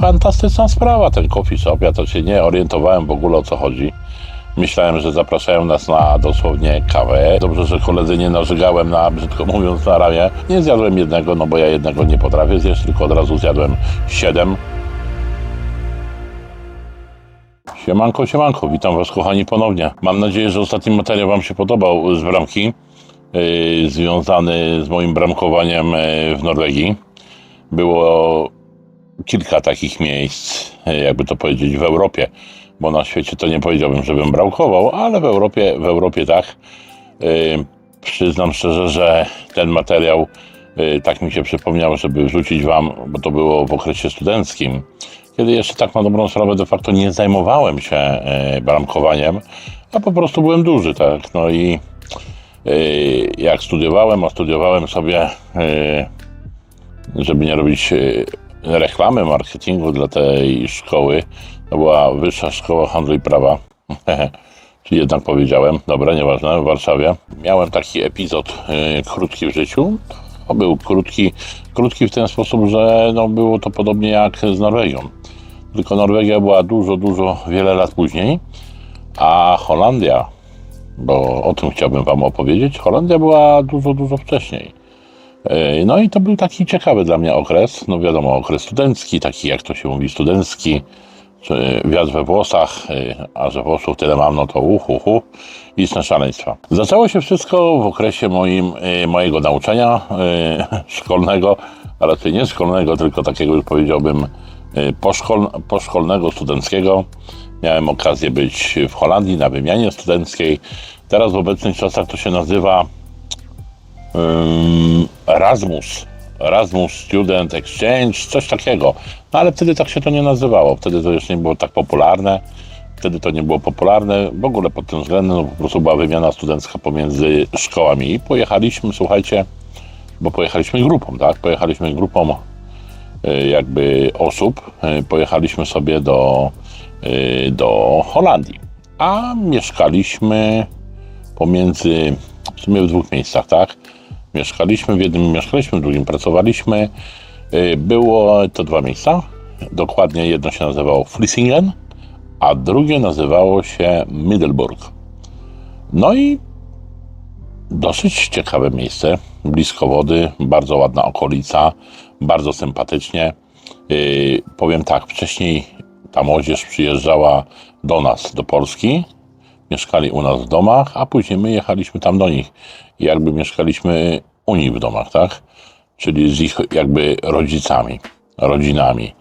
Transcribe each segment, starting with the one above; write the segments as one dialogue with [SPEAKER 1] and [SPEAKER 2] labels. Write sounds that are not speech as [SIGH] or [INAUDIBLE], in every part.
[SPEAKER 1] Fantastyczna sprawa ten coffee shop. Ja to się nie orientowałem w ogóle o co chodzi. Myślałem, że zapraszają nas na dosłownie kawę. Dobrze, że koledzy nie narzygałem na, brzydko mówiąc, na ramię. Nie zjadłem jednego, no bo ja jednego nie potrafię zjeść, tylko od razu zjadłem siedem. Siemanko, siemanko, witam Was kochani ponownie. Mam nadzieję, że ostatni materiał Wam się podobał z bramki, yy, związany z moim bramkowaniem yy, w Norwegii. Było kilka takich miejsc, yy, jakby to powiedzieć, w Europie, bo na świecie to nie powiedziałbym, żebym bramkował, ale w Europie, w Europie tak. Yy, przyznam szczerze, że ten materiał yy, tak mi się przypomniał, żeby wrzucić Wam, bo to było w okresie studenckim, kiedy jeszcze tak na dobrą sprawę de facto nie zajmowałem się e, bramkowaniem, a po prostu byłem duży, tak. No i e, jak studiowałem, a studiowałem sobie, e, żeby nie robić e, reklamy, marketingu dla tej szkoły, to była Wyższa Szkoła Handlu i Prawa. [LAUGHS] Czyli jednak powiedziałem, dobra, nieważne, w Warszawie. Miałem taki epizod e, krótki w życiu. Był krótki, krótki w ten sposób, że no, było to podobnie jak z Norwegią. Tylko Norwegia była dużo, dużo, wiele lat później, a Holandia, bo o tym chciałbym Wam opowiedzieć, Holandia była dużo, dużo wcześniej. E, No i to był taki ciekawy dla mnie okres, no wiadomo, okres studencki, taki jak to się mówi, studencki, czy wiatr we włosach, e, a że włosów tyle mam, no to uhu, uhu, liczne szaleństwa. Zaczęło się wszystko w okresie moim, e, mojego nauczania szkolnego, a raczej nie szkolnego, tylko takiego już powiedziałbym poszkol, poszkolnego, studenckiego. Miałem okazję być w Holandii na wymianie studenckiej. Teraz w obecnych czasach to się nazywa Erasmus. Erasmus Student Exchange, coś takiego. No ale wtedy tak się to nie nazywało. Wtedy to już nie było tak popularne. Wtedy to nie było popularne w ogóle pod tym względem. Po prostu była wymiana studencka pomiędzy szkołami. I pojechaliśmy, słuchajcie, bo pojechaliśmy grupą, tak? Pojechaliśmy grupą y, jakby osób. Y, Pojechaliśmy sobie do, y, do Holandii. A mieszkaliśmy pomiędzy, w sumie w dwóch miejscach, tak? Mieszkaliśmy, w jednym mieszkaliśmy, w drugim pracowaliśmy. Y, Było to dwa miejsca. Dokładnie jedno się nazywało Vlissingen, a drugie nazywało się Middelburg. No i dosyć ciekawe miejsce, blisko wody, bardzo ładna okolica, bardzo sympatycznie. Yy, powiem tak, wcześniej ta młodzież przyjeżdżała do nas, do Polski, mieszkali u nas w domach, a później my jechaliśmy tam do nich i jakby mieszkaliśmy u nich w domach, tak? Czyli z ich jakby rodzicami, rodzinami.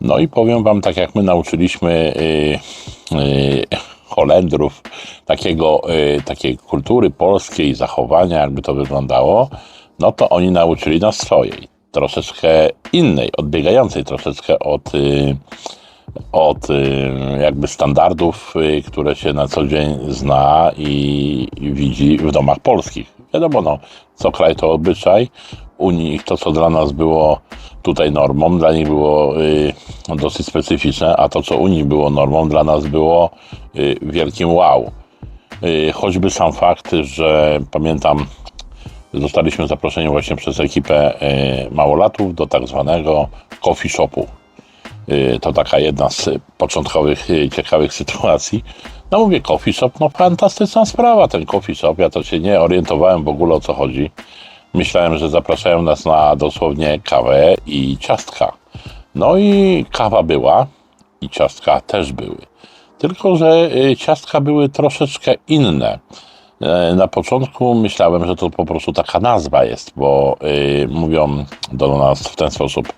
[SPEAKER 1] No i powiem Wam, tak jak my nauczyliśmy y, y, Holendrów takiego, y, takiej kultury polskiej, zachowania, jakby to wyglądało, no to oni nauczyli nas swojej, troszeczkę innej, odbiegającej troszeczkę od, y, od y, jakby standardów, y, które się na co dzień zna i, widzi w domach polskich. Wiadomo, no, co kraj to obyczaj. U nich to, co dla nas było tutaj normą, dla nich było y, dosyć specyficzne, a to, co u nich było normą, dla nas było wielkim wow. Choćby sam fakt, że pamiętam, zostaliśmy zaproszeni właśnie przez ekipę małolatów do tak zwanego coffee shopu. Y, To taka jedna z początkowych y, ciekawych sytuacji. No mówię, coffee shop, no fantastyczna sprawa ten coffee shop. Ja to się nie orientowałem w ogóle o co chodzi. Myślałem, że zapraszają nas na dosłownie kawę i ciastka. No i kawa była i ciastka też były. Tylko, że y, ciastka były troszeczkę inne. E, Na początku myślałem, że to po prostu taka nazwa jest, bo y, mówią do nas w ten sposób: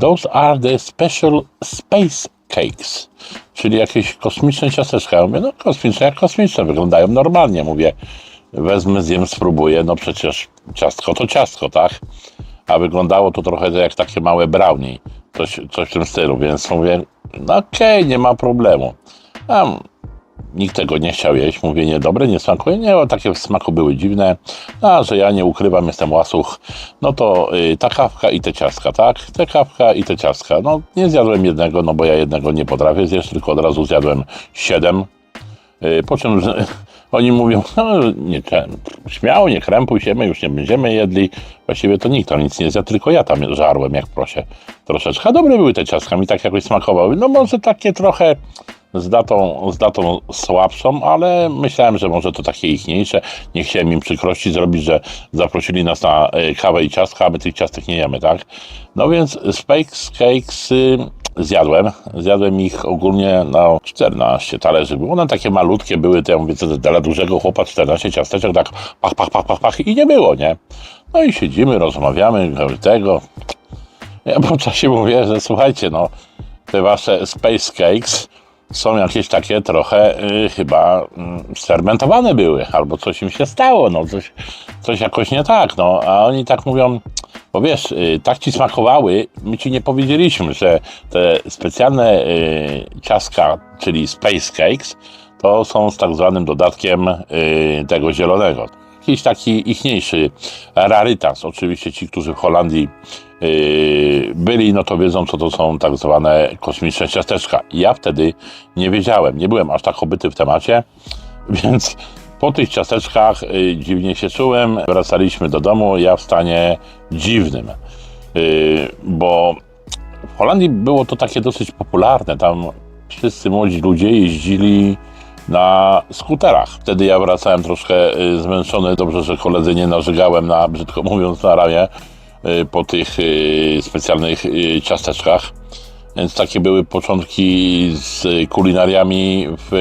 [SPEAKER 1] Those are the special space cakes, czyli jakieś kosmiczne ciasteczka. Ja mówię, no kosmiczne jak kosmiczne, wyglądają normalnie. Mówię, wezmę, zjem, spróbuję, no przecież ciastko to ciastko, tak? A wyglądało to trochę jak takie małe brownie, coś, coś w tym stylu, więc mówię, no okej, nie ma problemu. Nikt tego nie chciał jeść. Mówię, niedobre, nie smakuje. Nie, bo takie w smaku były dziwne. A, że ja nie ukrywam, jestem łasuch. No to y, ta kawka i te ciastka, tak? Te kawka i te ciastka. No nie zjadłem jednego, no bo ja jednego nie potrafię zjeść, tylko od razu zjadłem siedem. Y, po czym [LAUGHS] oni mówią, no nie, śmiało, nie krępuj się, my już nie będziemy jedli. Właściwie to nikt tam nic nie zjadł, tylko ja tam żarłem jak prosie troszeczkę. A dobre były te ciastka, mi tak jakoś smakowały. No może takie trochę z datą, z datą słabszą, ale myślałem, że może to takie ichniejsze. Nie chciałem im przykrości zrobić, że zaprosili nas na e, kawę i ciastka, a my tych ciastek nie jemy, tak? No więc Spakes Cakes zjadłem. Zjadłem ich ogólnie na 14 talerzy. One takie malutkie były, to ja mówię, dla dużego chłopa 14 ciasteczek, tak pach, pach, pach, pach, pach i nie było, nie? No i siedzimy, rozmawiamy, tego. Ja po czasie mówię, że słuchajcie, no, te wasze Space Cakes są jakieś takie trochę y, chyba y, sfermentowane były, albo coś im się stało, no coś, coś jakoś nie tak, no, a oni tak mówią, bo wiesz, y, tak ci smakowały, my ci nie powiedzieliśmy, że te specjalne y, ciastka, czyli Space Cakes, to są z tak zwanym dodatkiem y, tego zielonego. Jakiś taki ichniejszy rarytas. Oczywiście ci, którzy w Holandii byli, no to wiedzą, co to są tak zwane kosmiczne ciasteczka. Ja wtedy nie wiedziałem, nie byłem aż tak obyty w temacie, [LAUGHS] więc po tych ciasteczkach yy, dziwnie się czułem. Wracaliśmy do domu, ja w stanie dziwnym, yy, bo w Holandii było to takie dosyć popularne. Tam wszyscy młodzi ludzie jeździli na skuterach. Wtedy ja wracałem troszkę zmęczony. Dobrze, że koledzy nie narzygałem na, brzydko mówiąc, na ramię po tych y, specjalnych y, ciasteczkach. Więc takie były początki z kulinariami w,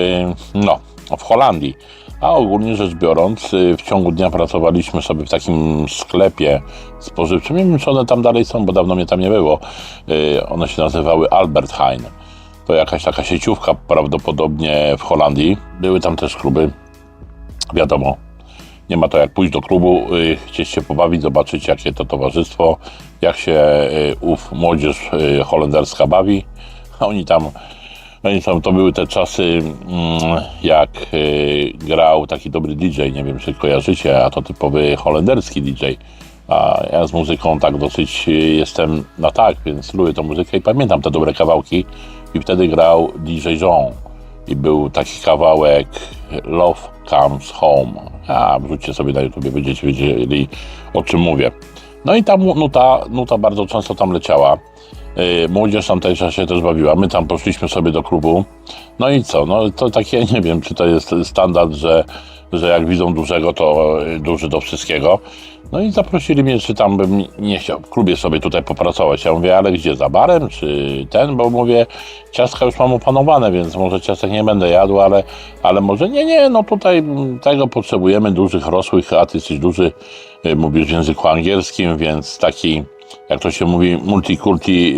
[SPEAKER 1] no, w Holandii. A ogólnie rzecz biorąc, w ciągu dnia pracowaliśmy sobie w takim sklepie spożywczym. Nie wiem, czy one tam dalej są, bo dawno mnie tam nie było. One się nazywały Albert Heijn. To jakaś taka sieciówka prawdopodobnie w Holandii. Były tam też kluby. Wiadomo, nie ma to jak pójść do klubu, y, chcieć się pobawić, zobaczyć jakie to towarzystwo, jak się y, ów młodzież y, holenderska bawi. A oni tam, oni tam, to były te czasy, mm, jak grał taki dobry DJ, nie wiem czy kojarzycie, a to typowy holenderski DJ. A ja z muzyką tak dosyć jestem na tak, więc lubię tą muzykę i pamiętam te dobre kawałki. I wtedy grał DJ Jean. I był taki kawałek Love Comes Home. A wrzućcie sobie na YouTube, będziecie wiedzieli o czym mówię. No i ta mu- nuta, nuta bardzo często tam leciała. Yy, Młodzież tam też się też bawiła. My tam poszliśmy sobie do klubu. No i co? No to takie, [LAUGHS] nie wiem, czy to jest standard, że, że jak widzą dużego, to y, duży do wszystkiego. No i zaprosili mnie, czy tam bym nie chciał w klubie sobie tutaj popracować. Ja mówię, ale gdzie, za barem, czy ten? Bo mówię, ciastka już mam opanowane, więc może ciastek nie będę jadł, ale, ale może nie, nie, no tutaj mm, tego potrzebujemy, dużych, rosłych, a ty jesteś duży, y, mówisz w języku angielskim, więc taki, jak to się mówi, multikulti,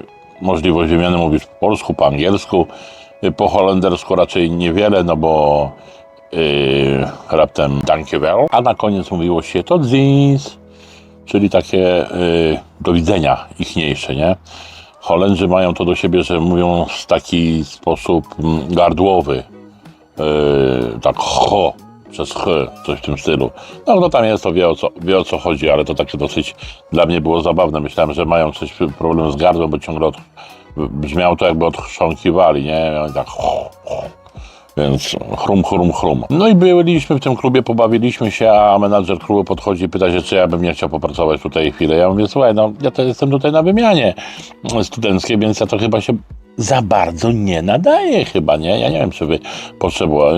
[SPEAKER 1] y, możliwość wymiany, mówisz po polsku, po angielsku, y, po holendersku raczej niewiele, no bo yy, raptem dankjewel, a na koniec mówiło się to ziens, czyli takie yy, do widzenia ichniejsze, nie? Holendrzy mają to do siebie, że mówią w taki sposób mm, gardłowy, yy, tak ho, przez ch, coś w tym stylu. No kto tam jest, to wie o, co, wie o co chodzi, ale to takie dosyć dla mnie było zabawne. Myślałem, że mają coś problem z gardłem, bo ciągle od, brzmiało to jakby odchrząkiwali, nie? I tak ho, ho. Więc chrum, chrum, chrum. No i byliśmy w tym klubie, pobawiliśmy się, a menadżer klubu podchodzi i pyta się, czy ja bym nie chciał popracować tutaj chwilę. Ja mówię, słuchaj, no ja to jestem tutaj na wymianie studenckiej, więc ja to chyba się za bardzo nie nadaje chyba, nie? Ja nie wiem, czy wy.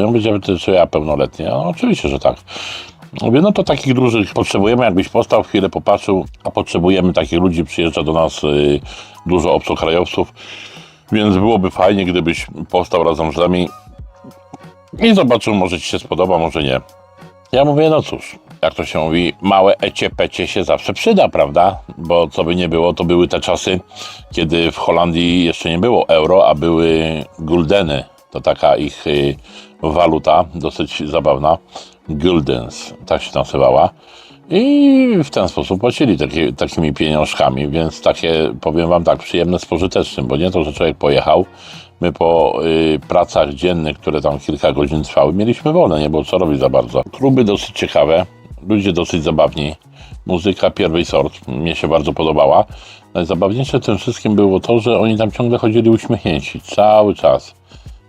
[SPEAKER 1] Ja mówię, że- czy ja pełnoletni. No oczywiście, że tak. Mówię, no to takich dużych potrzebujemy, jakbyś postał, chwilę popatrzył, a potrzebujemy takich ludzi, przyjeżdża do nas y, dużo obcokrajowców, więc byłoby fajnie, gdybyś postał razem z nami i zobaczył, może ci się spodoba, może nie. Ja mówię, no cóż, jak to się mówi, małe ecie-pecie się zawsze przyda, prawda? Bo co by nie było, to były te czasy, kiedy w Holandii jeszcze nie było euro, a były guldeny. To taka ich y, waluta, dosyć zabawna. Guldens, tak się nazywała. I w ten sposób płacili taki, takimi pieniążkami, więc takie, powiem wam tak, przyjemne z pożytecznym, bo nie to, że człowiek pojechał, my po y, pracach dziennych, które tam kilka godzin trwały, mieliśmy wolne, nie było co robić za bardzo. Kluby dosyć ciekawe, ludzie dosyć zabawni, muzyka pierwszej sort, mnie się bardzo podobała. Najzabawniejsze w tym wszystkim było to, że oni tam ciągle chodzili uśmiechnięci, cały czas.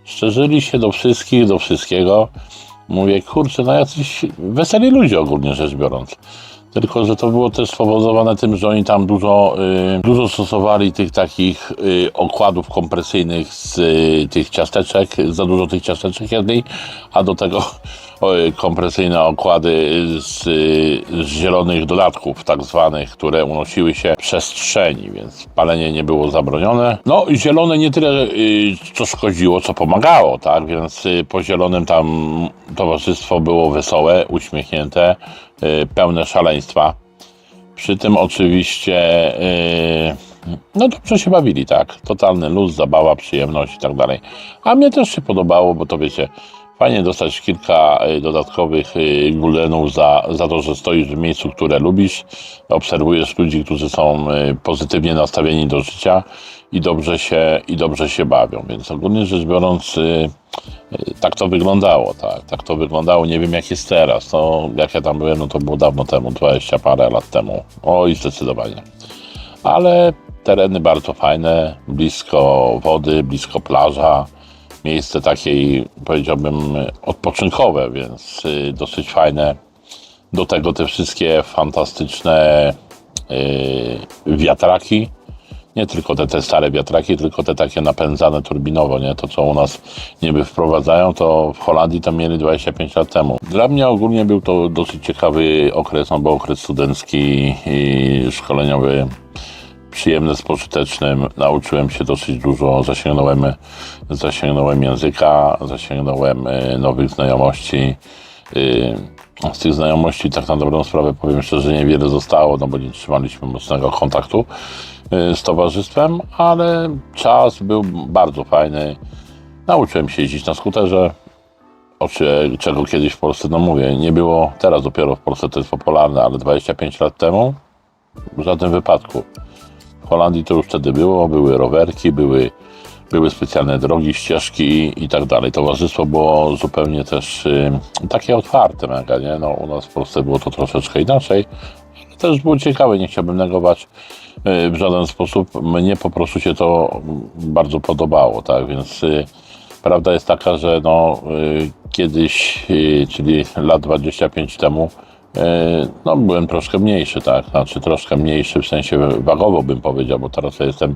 [SPEAKER 1] Szczerzyli się do wszystkich, do wszystkiego Mówię, kurczę, no jacyś weseli ludzie ogólnie rzecz biorąc. Tylko, że to było też spowodowane tym, że oni tam dużo, y, dużo stosowali tych takich y, okładów kompresyjnych z y, tych ciasteczek, za dużo tych ciasteczek jedli, a do tego kompresyjne okłady z, z zielonych dodatków, tak zwanych, które unosiły się przestrzeni, więc palenie nie było zabronione. No, zielone nie tyle y, co szkodziło, co pomagało, tak? Więc y, po zielonym tam towarzystwo było wesołe, uśmiechnięte, y, pełne szaleństwa. Przy tym oczywiście no dobrze się bawili, tak. Totalny luz, zabawa, przyjemność i tak dalej. A mnie też się podobało, bo to wiecie, fajnie dostać kilka y, dodatkowych y, guldenów za, za to, że stoisz w miejscu, które lubisz, obserwujesz ludzi, którzy są y, pozytywnie nastawieni do życia i dobrze się, i dobrze się bawią. Więc ogólnie rzecz biorąc, tak to wyglądało, tak. Tak to wyglądało. Nie wiem jak jest teraz. To jak ja tam byłem, no to było dawno temu, 20 parę lat temu. Oj, zdecydowanie ale tereny bardzo fajne, blisko wody, blisko plaża, miejsce takiej, powiedziałbym, odpoczynkowe, więc y, dosyć fajne. Do tego te wszystkie fantastyczne y, wiatraki, nie tylko te, te stare wiatraki, tylko te takie napędzane turbinowo, nie? To, co u nas niby wprowadzają, to w Holandii to mieli 25 lat temu. Dla mnie ogólnie był to dosyć ciekawy okres, no bo okres studencki i szkoleniowy przyjemny z. Nauczyłem się dosyć dużo, zasięgnąłem, zasięgnąłem języka, zasięgnąłem y, nowych znajomości. Y, Z tych znajomości, tak na dobrą sprawę, powiem szczerze, niewiele zostało, no bo nie trzymaliśmy mocnego kontaktu y, z towarzystwem, ale czas był bardzo fajny. Nauczyłem się jeździć na skuterze, o czego kiedyś w Polsce, no mówię, nie było, teraz dopiero w Polsce to jest popularne, ale 25 lat temu w żadnym wypadku. W Holandii to już wtedy było, były rowerki, były, były specjalne drogi, ścieżki i tak dalej. Towarzystwo było zupełnie też y, takie otwarte, mega, nie? No, u nas w Polsce było to troszeczkę inaczej, też było ciekawe, nie chciałbym negować y, w żaden sposób. Mnie po prostu się to mm, bardzo podobało, tak, więc y, prawda jest taka, że no, y, kiedyś, czyli lat 25 temu, no, byłem troszkę mniejszy, tak, znaczy troszkę mniejszy w sensie wagowo bym powiedział, bo teraz jestem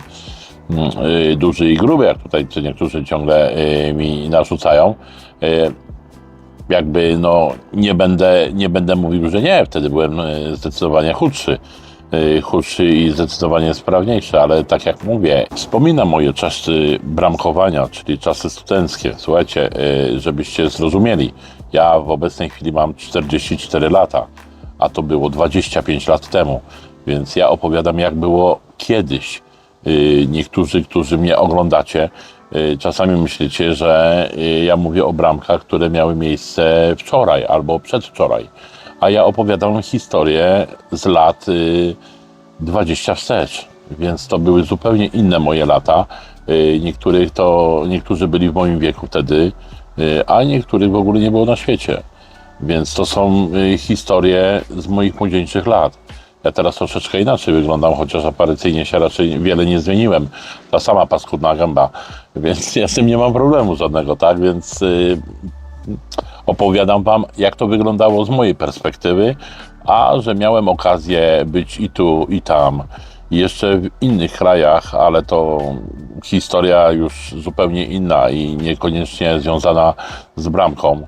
[SPEAKER 1] mm, y, duży i gruby, jak tutaj niektórzy ciągle y, mi narzucają. Jakby no nie będę, nie będę mówił, że nie, wtedy byłem zdecydowanie chudszy. Chudszy i zdecydowanie sprawniejszy, ale tak jak mówię, wspominam moje czasy bramkowania, czyli czasy studenckie. Słuchajcie, żebyście zrozumieli, ja w obecnej chwili mam 44 lata, a to było 25 lat temu, więc ja opowiadam jak było kiedyś. Y, Niektórzy, którzy mnie oglądacie, y, czasami myślicie, że y, ja mówię o bramkach, które miały miejsce wczoraj albo przedwczoraj. A ja opowiadam historię z lat y, 20 wstecz, więc to były zupełnie inne moje lata. Niektórych to, niektórzy byli w moim wieku wtedy, a niektórych w ogóle nie było na świecie. Więc to są y, historie z moich młodzieńczych lat. Ja teraz troszeczkę inaczej wyglądam, chociaż aparycyjnie się raczej wiele nie zmieniłem. Ta sama paskudna gęba, więc ja z tym nie mam problemu żadnego, tak? Więc y, opowiadam Wam, jak to wyglądało z mojej perspektywy, a że miałem okazję być i tu, i tam, i jeszcze w innych krajach, ale to historia już zupełnie inna i niekoniecznie związana z bramką,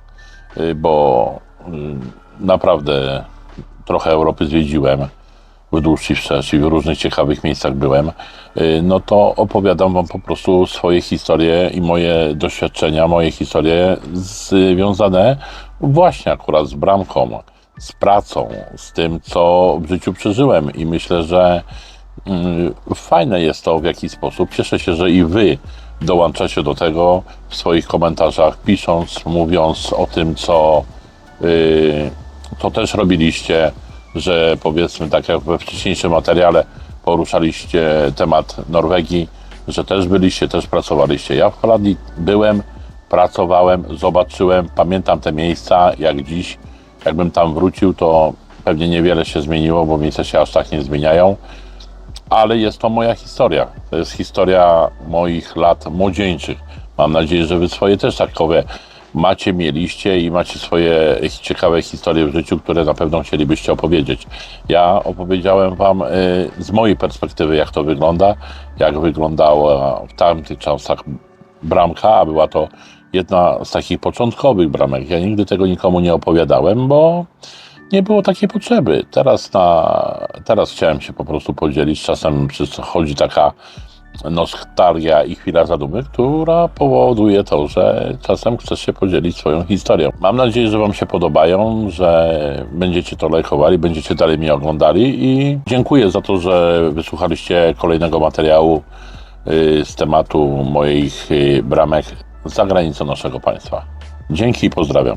[SPEAKER 1] y, bo y, naprawdę trochę Europy zwiedziłem wzdłuż i wszerz w różnych ciekawych miejscach byłem, y, no to opowiadam Wam po prostu swoje historie i moje doświadczenia, moje historie związane właśnie akurat z bramką, z pracą, z tym, co w życiu przeżyłem. I myślę, że fajne jest to w jakiś sposób. Cieszę się, że i Wy dołączacie do tego w swoich komentarzach, pisząc, mówiąc o tym, co yy, to też robiliście, że powiedzmy, tak jak we wcześniejszym materiale poruszaliście temat Norwegii, że też byliście, też pracowaliście. Ja w Holandii byłem, pracowałem, zobaczyłem, pamiętam te miejsca jak dziś. Jakbym tam wrócił, to pewnie niewiele się zmieniło, bo miejsca się aż tak nie zmieniają. Ale jest to moja historia. To jest historia moich lat młodzieńczych. Mam nadzieję, że wy swoje też takowe macie, mieliście i macie swoje ciekawe historie w życiu, które na pewno chcielibyście opowiedzieć. Ja opowiedziałem Wam y, z mojej perspektywy, jak to wygląda, jak wyglądała w tamtych czasach bramka, a była to jedna z takich początkowych bramek. Ja nigdy tego nikomu nie opowiadałem, bo nie było takiej potrzeby. Teraz, na, teraz chciałem się po prostu podzielić. Czasem przychodzi taka nostalgia i chwila zadumy, która powoduje to, że czasem chcesz się podzielić swoją historią. Mam nadzieję, że Wam się podobają, że będziecie to lajkowali, będziecie dalej mnie oglądali i dziękuję za to, że wysłuchaliście kolejnego materiału y, z tematu moich y, bramek za granicą naszego państwa. Dzięki i pozdrawiam.